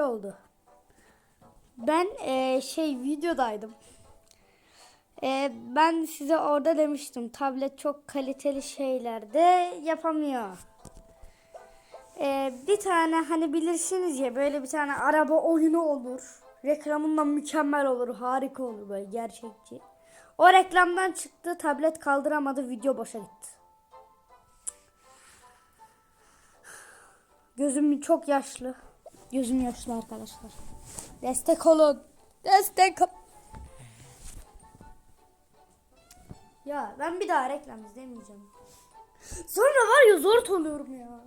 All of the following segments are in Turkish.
oldu. Ben eee, şey videodaydım. Eee, ben size orada demiştim tablet çok kaliteli şeylerde yapamıyor. Eee, bir tane hani bilirsiniz ya böyle bir tane araba oyunu olur. Reklamından mükemmel olur, harika olur böyle gerçekçi. O reklamdan çıktı, tablet kaldıramadı, video boşa gitti. Gözüm çok yaşlı. Gözüm yaşlı arkadaşlar. Destek olun. Destek Ya ben bir daha reklam izlemeyeceğim. Sonra var ya zor oluyorum ya.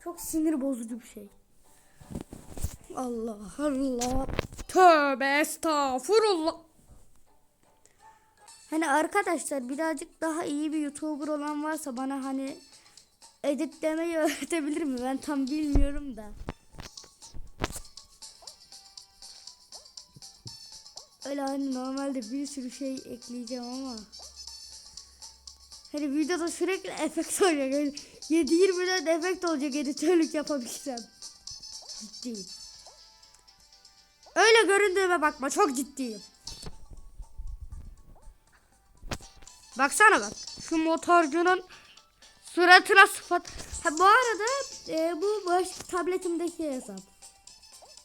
Çok sinir bozucu bir şey. Allah Allah. Tövbe estağfurullah. Hani arkadaşlar birazcık daha iyi bir YouTuber olan varsa bana hani editlemeyi öğretebilir mi? Ben tam bilmiyorum da. Öyle hani normalde bir sürü şey ekleyeceğim ama. Hani videoda sürekli efekt olacak. Yani 7-24 efekt olacak editörlük yapabilsem. Ciddiyim. Öyle göründüğüme bakma çok ciddiyim. Baksana bak. Şu motorcunun suratına sıfat. Ha, bu arada e, bu baş tabletimdeki hesap.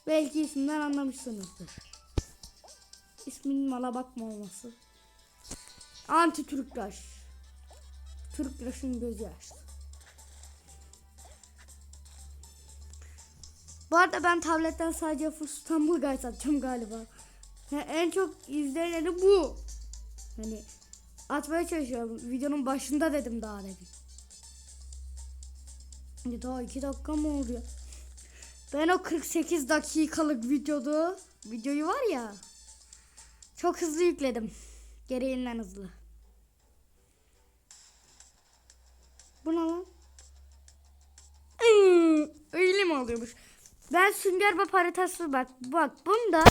Belki isimden anlamışsınızdır. İsminin mala bakma olması. Anti Türktaş. Türktaş'ın gözü yaşlı. Bu arada ben tabletten sadece İstanbul Guys atacağım galiba. Yani en çok izleneni bu. Hani atmaya çalışıyorum. Videonun başında dedim daha dedim. Daha iki dakika mı oldu ya? Ben o 48 dakikalık videodu, videoyu var ya. Çok hızlı yükledim. Gereğinden hızlı. Bu ne lan? Iıı, Öyle mi oluyormuş? Ben sünger bab haritası bak. Bak bunda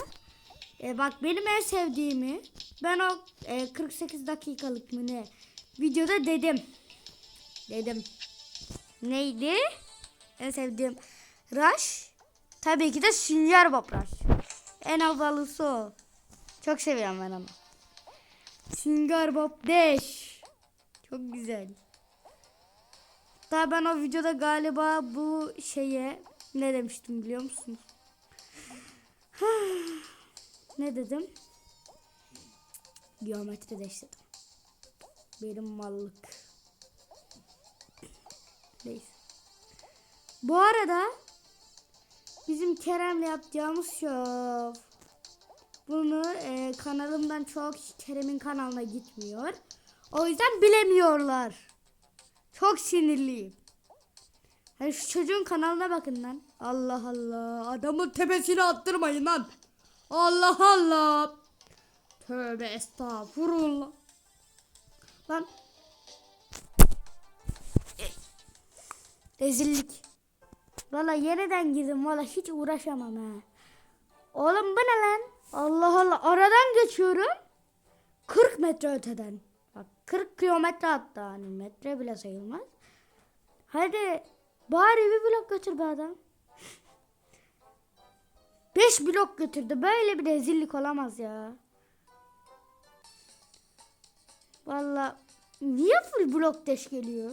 e, bak benim en sevdiğimi ben o e, 48 dakikalık mı ne videoda dedim. Dedim. Neydi? En sevdiğim Rush. Tabii ki de Sünger Bob Rush. En havalısı o. Çok seviyorum ben onu. Sünger Bob Dash. Çok güzel. Daha ben o videoda galiba bu şeye ne demiştim biliyor musunuz? ne dedim? Geometri deşledim. Benim mallık. Bu arada bizim Kerem'le yapacağımız şov. Bunu e, kanalımdan çok Kerem'in kanalına gitmiyor. O yüzden bilemiyorlar. Çok sinirliyim. Hani şu çocuğun kanalına bakın lan. Allah Allah. Adamın tepesine attırmayın lan. Allah Allah. Tövbe estağfurullah. Lan. Rezillik. Valla yeniden girdim. Valla hiç uğraşamam ha. Oğlum bu ne lan? Allah Allah. Aradan geçiyorum. 40 metre öteden. Bak 40 kilometre hatta hani metre bile sayılmaz. Hadi bari bir blok götür be adam. 5 blok götürdü. Böyle bir rezillik olamaz ya. Valla niye full blok deş geliyor?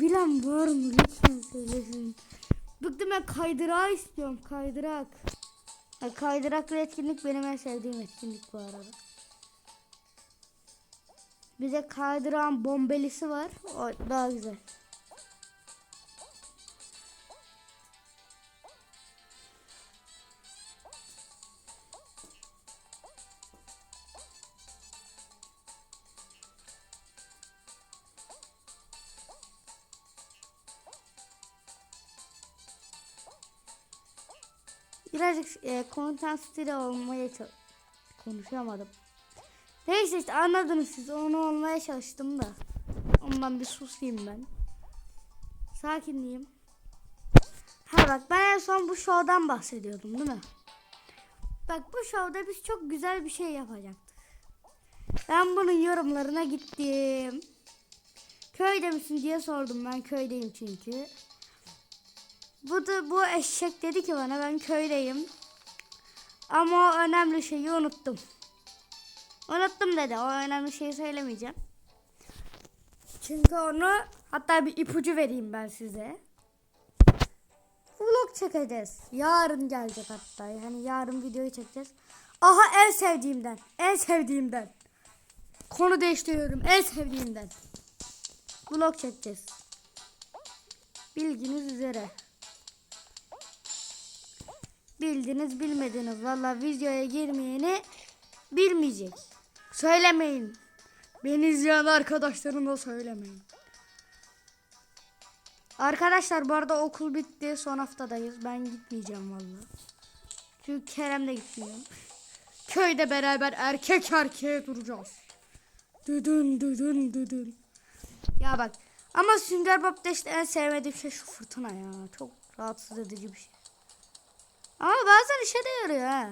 Bilen var mı lütfen söylesin. Bıktım ben kaydırağı istiyorum kaydırak. Ya kaydıraklı etkinlik benim en sevdiğim etkinlik bu arada. Bir de kaydırağın bombelisi var. O daha güzel. E, content stili olmaya konuşamadım. Neyse işte anladınız siz onu olmaya çalıştım da. Ondan bir susayım ben. Sakinleyeyim. Ha bak ben en son bu şovdan bahsediyordum değil mi? Bak bu şovda biz çok güzel bir şey yapacaktık. Ben bunun yorumlarına gittim. Köyde misin diye sordum ben köydeyim çünkü. Bu da bu eşek dedi ki bana ben köydeyim. Ama o önemli şeyi unuttum. Unuttum dedi. O önemli şeyi söylemeyeceğim. Çünkü onu hatta bir ipucu vereyim ben size. Vlog çekeceğiz. Yarın gelecek hatta. Yani yarın videoyu çekeceğiz. Aha en sevdiğimden. En sevdiğimden. Konu değiştiriyorum. En sevdiğimden. Vlog çekeceğiz. Bilginiz üzere. Bildiniz bilmediniz. Valla videoya girmeyeni bilmeyecek. Söylemeyin. Beni izleyen arkadaşlarıma söylemeyin. Arkadaşlar bu arada okul bitti. Son haftadayız. Ben gitmeyeceğim valla. Çünkü Kerem de gitmiyor. Köyde beraber erkek erkeğe duracağız. Düdün düdün düdün. Ya bak ama Sünger Bob'da işte en sevmediğim şey şu fırtına ya. Çok rahatsız edici bir şey. Ama bazen işe de yarıyor ha.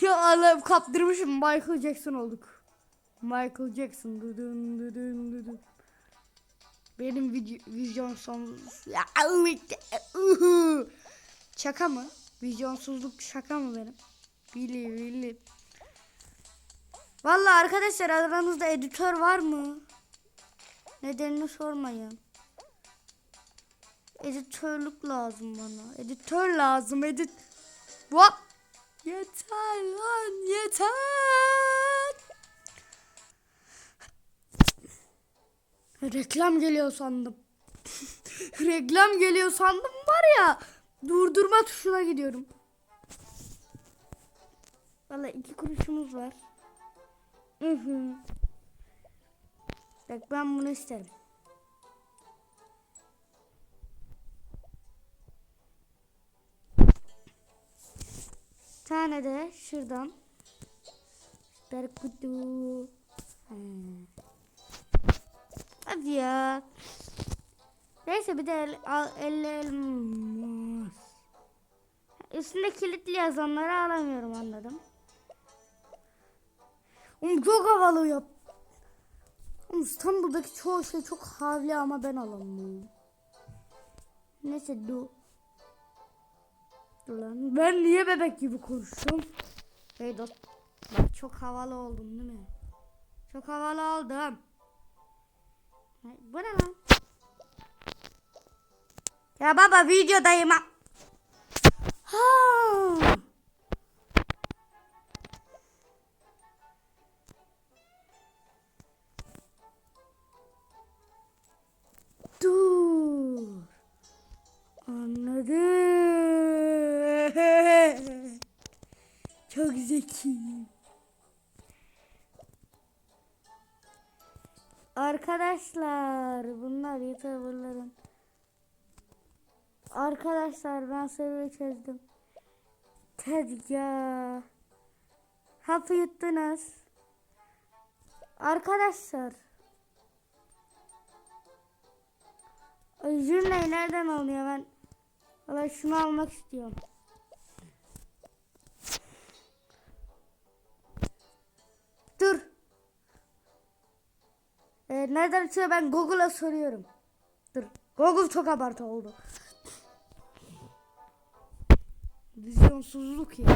ya Allah'ım kaptırmışım Michael Jackson olduk. Michael Jackson düdün düdün düdün. Benim video, vizyon son... Ya, uhu. Şaka mı? Vizyonsuzluk şaka mı benim? Bili bili. Vallahi arkadaşlar aranızda editör var mı? Nedenini sormayın. Editörlük lazım bana. Editör lazım. Edit. Hop. Yeter lan yeter. Reklam geliyor sandım. Reklam geliyor sandım var ya. Durdurma tuşuna gidiyorum. Valla iki kuruşumuz var. Hı hı. Bak ben bunu isterim. Tane de şuradan. Ha. Hadi ya. Neyse bir de el, al, el, elmas. Üstünde kilitli yazanları alamıyorum anladım. Oğlum çok havalı yap. Oğlum İstanbul'daki çoğu şey çok havli ama ben alamıyorum. Neyse dur. Lan. Ben niye bebek gibi konuştum? Hey dost. Bak çok havalı oldum değil mi? Çok havalı oldum. Bu ne lan? Ya baba videodayım ha. Ha. Çok zeki. Arkadaşlar bunlar YouTuber'ların. Arkadaşlar ben seviye çözdüm. Tezgah. Hapı yuttunuz. Arkadaşlar. Ay, Jümleyi nereden alıyor ben? Valla şunu almak istiyorum. Ee, nereden çıkıyor ben Google'a soruyorum. Dur. Google çok abartı oldu. Vizyonsuzluk ya.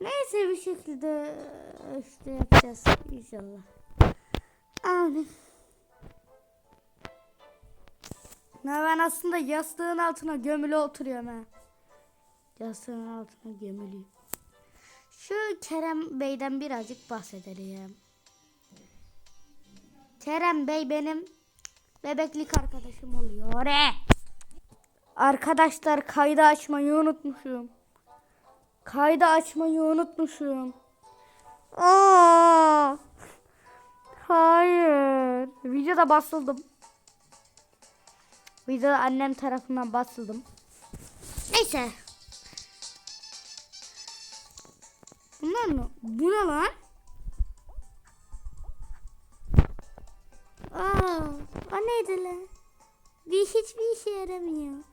Neyse bir şekilde işte yapacağız inşallah. Amin. Ben aslında yastığın altına gömülü oturuyorum ha. Yastığın altına gömülü. Şu Kerem Bey'den birazcık bahsedelim. Kerem Bey benim bebeklik arkadaşım oluyor. E. Arkadaşlar kaydı açmayı unutmuşum. Kaydı açmayı unutmuşum. Aa! Hayır. Videoda basıldım. Videoda annem tarafından basıldım. Neyse. Bunlar mı? Bu ne lan? Aa, o neydi lan? Bir hiçbir işe yaramıyor.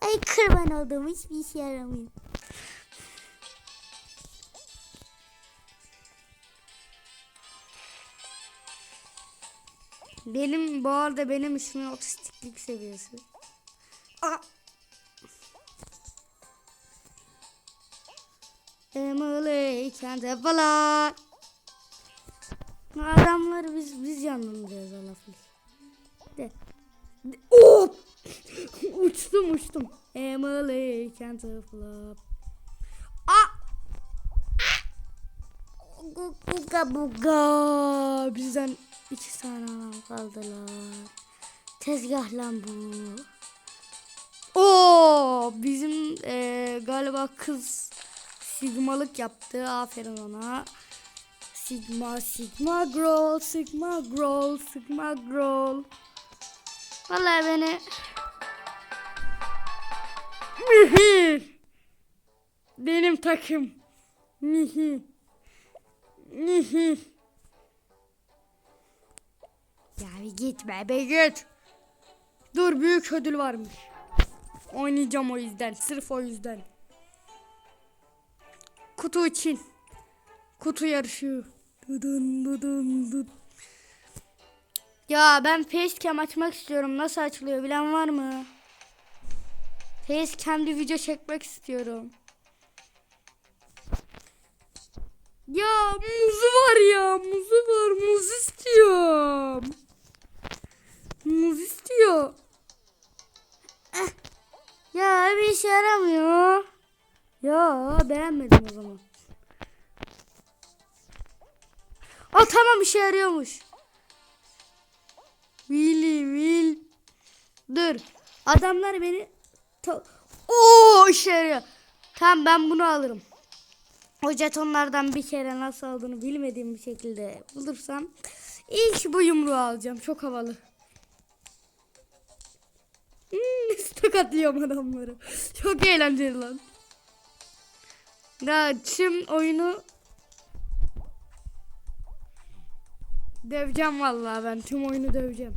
Ay kurban oldum hiçbir işe yaramıyor. Benim bu arada benim ismim otistiklik seviyesi. Aa. Emily kendi falan. Adamları biz biz yanılıyoruz Alaflı. De. de. Oh! uçtum uçtum. Emily kendi falan. Aa! Buga buga. Bizden iki tane kaldılar. Tezgah lan bu. Oo, bizim eee, galiba kız sigmalık yaptı. Aferin ona. Sigma, sigma growl, sigma growl, sigma growl. Vallahi beni Mihir. Benim takım. Mihir. Mihir. Ya bir gitme be git. Dur büyük ödül varmış. Oynayacağım o yüzden. Sırf o yüzden. Kutu için. Kutu yarışı. Dudun dudun dud. Ya ben facecam açmak istiyorum. Nasıl açılıyor bilen var mı? Facecam'de video çekmek istiyorum. Ya muzu var ya. Muzu var. Muz istiyorum. Muz istiyor. Eh. Ya bir işe yaramıyor. Ya beğenmedim o zaman. Aa tamam işe yarıyormuş. Willy Will. Dur. Adamlar beni Oo işe yarıyor. Tamam ben bunu alırım. O jetonlardan bir kere nasıl aldığını bilmediğim bir şekilde bulursam ilk bu yumruğu alacağım. Çok havalı. Hmm, tokatlıyorum adamları. Çok eğlenceli lan. Ya tüm oyunu döveceğim vallahi ben tüm oyunu döveceğim.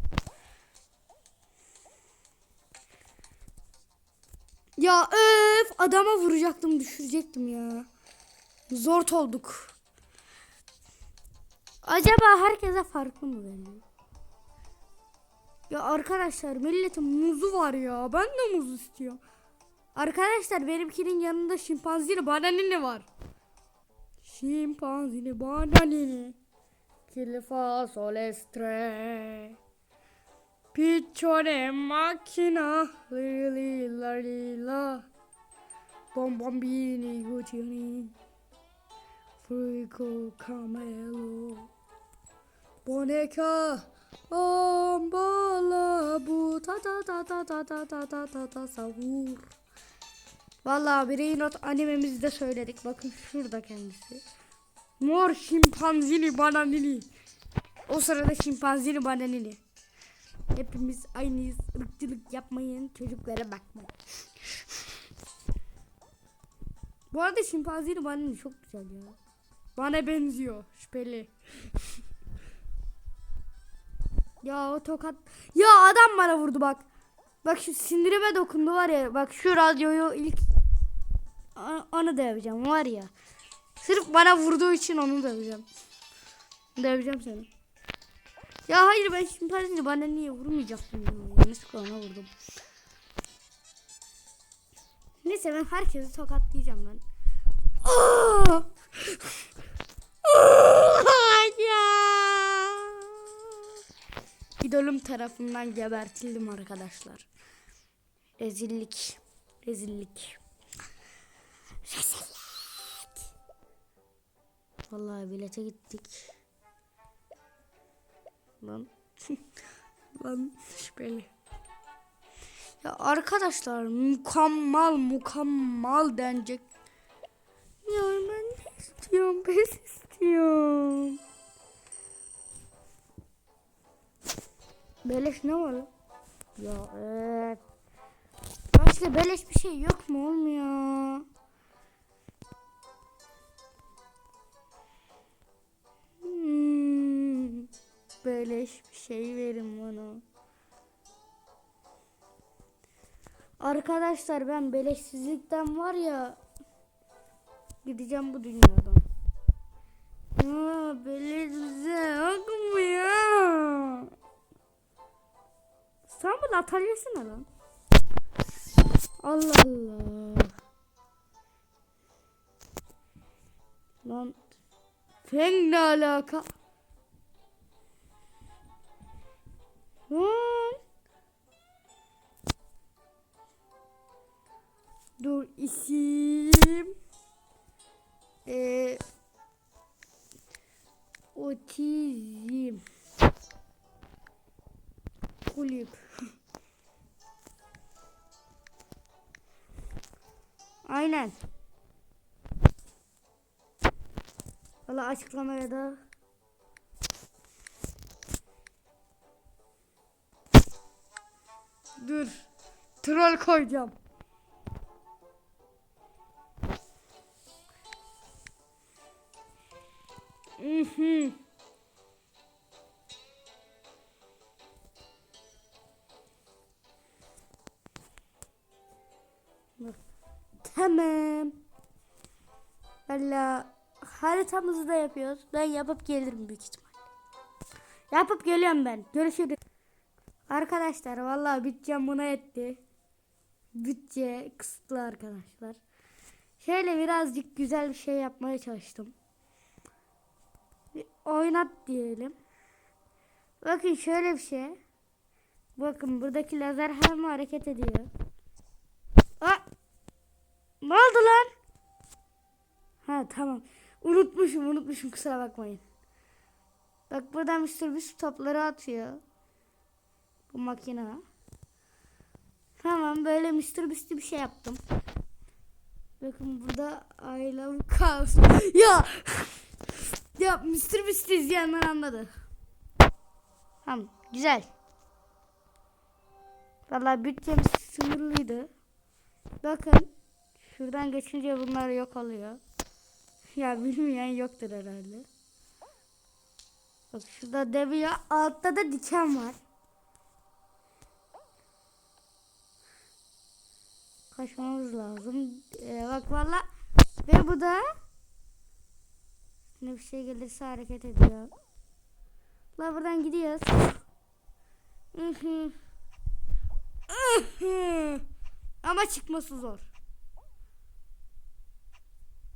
Ya öf adama vuracaktım düşürecektim ya. Zor olduk. Acaba herkese farklı mı benim? Ya arkadaşlar milletin muzu var ya. Ben de muz istiyorum. Arkadaşlar benimkinin yanında şimpanzini bananini var. Şimpanzini bananini. Kilfa solestre. Piccione macchina li li la li la Bombambini guccioni Frico camelo Boneca Ambala bu ta ta ta ta ta ta ta ta ta ta savur Vallahi Brain Not animemizde söyledik. Bakın şurada kendisi. Mor şimpanzini bananini. O sırada şimpanzini bananini. Hepimiz aynıyız. Irkçılık yapmayın. Çocuklara bakmayın. Bu arada şimpanzini bananini çok güzel ya. Bana benziyor. Şüpheli. Ya o tokat. Ya adam bana vurdu bak. Bak şu sindirime dokundu var ya. Bak şu radyoyu ilk onu döveceğim var ya. Sırf bana vurduğu için onu döveceğim. Döveceğim seni. Ya hayır ben şimpanzini bana niye vurmayacaktım ya. Yanlışlıkla ona vurdum. Neyse ben herkesi tokatlayacağım ben. Aa, tarafından gebertildim arkadaşlar. Rezillik. Rezillik. Rezillik. Vallahi bilete gittik. Lan. Lan şüpheli. Ya arkadaşlar mükemmel mükemmel denecek. Ya ben ne istiyorum pes istiyorum. Beleş ne var? Ya evet. Başka beleş bir şey yok mu oğlum ya? Hmm, beleş bir şey verin bana. Arkadaşlar ben beleşsizlikten var ya gideceğim bu dünyadan. Ya beleşsiz yok mu ya? İstanbul atölyesi ne lan? Allah Allah. Lan Feng ne alaka? Kulüp. Aynen. Valla açıklamaya da Dur. Troll koyacağım. Mhm. Tamam. Valla haritamızı da yapıyoruz. Ben yapıp gelirim büyük ihtimal. Yapıp geliyorum ben. Görüşürüz. Arkadaşlar vallahi bütçem buna etti. Bütçe kısıtlı arkadaşlar. Şöyle birazcık güzel bir şey yapmaya çalıştım. Bir oynat diyelim. Bakın şöyle bir şey. Bakın buradaki lazer hem hareket ediyor. Aa! Ne oldu lan? Tamam. Unutmuşum unutmuşum kusura bakmayın. Bak buradan Mr. Beast topları atıyor. Bu makine. Tamam böyle Mr. Beast'i bir şey yaptım. Bakın burada I love chaos. ya! ya Mr. Beast'i izleyenler anladı. Tamam güzel. Vallahi bütçemiz sınırlıydı. Bakın şuradan geçince bunlar yok oluyor. Ya bilmeyen yoktur herhalde. Bak şurada dev ya altta da diken var. Kaçmamız lazım. Ee, bak valla ve bu da ne bir şey gelirse hareket ediyor. La buradan gidiyoruz. Ama çıkması zor.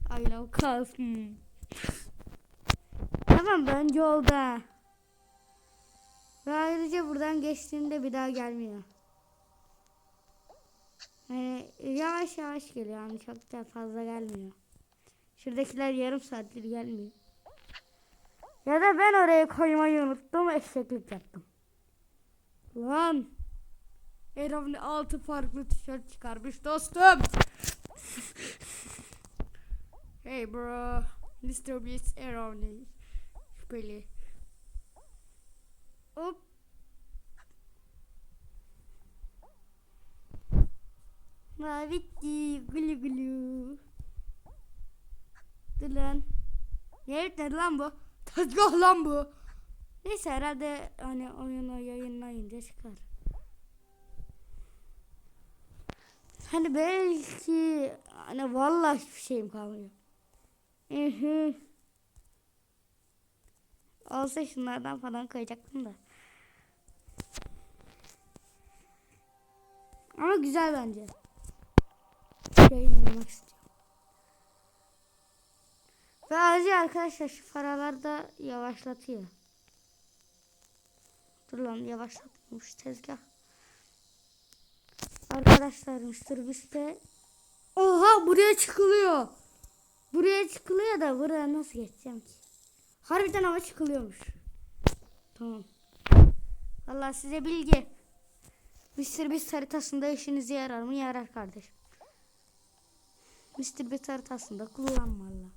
I love cars. Hmm. Tamam bence oldu. ha. Ve ayrıca buradan geçtiğinde bir daha gelmiyor. Yani yavaş yavaş geliyor yani çok da fazla gelmiyor. Şuradakiler yarım saattir gelmiyor. Ya da ben oraya koymayı unuttum eşeklik yaptım. Lan. Eravni altı farklı tişört çıkarmış dostum. hey bro. Mr. Beast Eravni. Şüpheli. Hop. Ma bitti. Gülü gülü. Dur lan. Ne bitmedi lan bu? Tezgah lan bu. Neyse herhalde hani oyunu yayınlayınca çıkar. Hani belki hani vallahi hiçbir şeyim kalmıyor. Hı. Olsa şunlardan falan koyacaktım da. Ama güzel bence. Yayınlamak istiyorum. Ve ayrıca arkadaşlar şu paralar da yavaşlatıyor. Dur lan yavaşlatmış tezgah. Arkadaşlar Mr. Oha buraya çıkılıyor. Buraya çıkılıyor da buraya nasıl geçeceğim ki? Harbiden ama çıkılıyormuş. Tamam. Allah size bilgi. Mr. Beast haritasında işinize yarar mı? Yarar kardeşim. Mr. Beast haritasında kullan valla.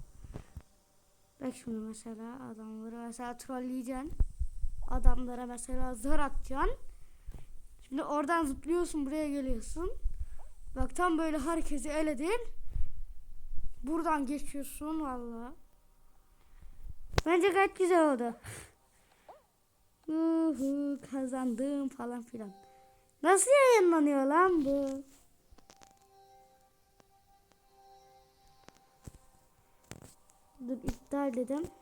Bak şimdi mesela adamları mesela trolleyeceksin. Adamlara mesela zar atacaksın. Şimdi oradan zıplıyorsun buraya geliyorsun. Bak tam böyle herkesi eledin. Buradan geçiyorsun valla. Bence gayet güzel oldu. Uhu, kazandım falan filan. Nasıl yayınlanıyor lan bu? Dur iptal dedim.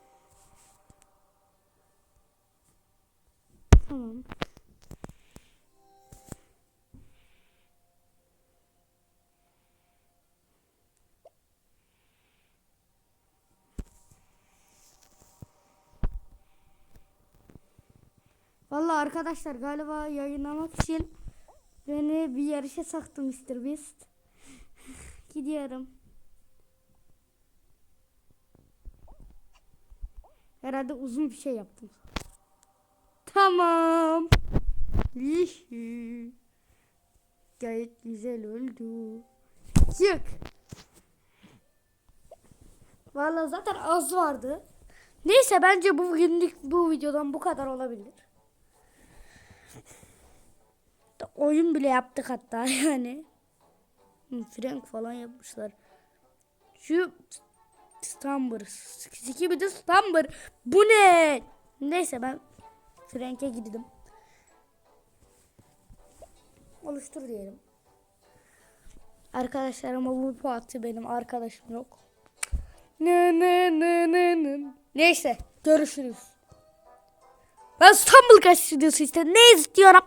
Vallahi arkadaşlar galiba yayınlamak için beni bir yarışa saktı Mr. Beast. Gidiyorum. Herhalde uzun bir şey yaptım. Tamam. Gayet güzel oldu. Çık. Vallahi zaten az vardı. Neyse bence bu günlük bu videodan bu kadar olabilir. Da Oyun bile yaptık hatta yani. Frank falan yapmışlar. Şu Stumber. Siki bir de Stumber. Bu ne? Neyse ben Frank'e gidelim. Oluştur diyelim. Arkadaşlar ama bu parti benim arkadaşım yok. Ne ne ne ne ne. Neyse görüşürüz. Ben İstanbul Kaç Stüdyosu işte ne istiyorum?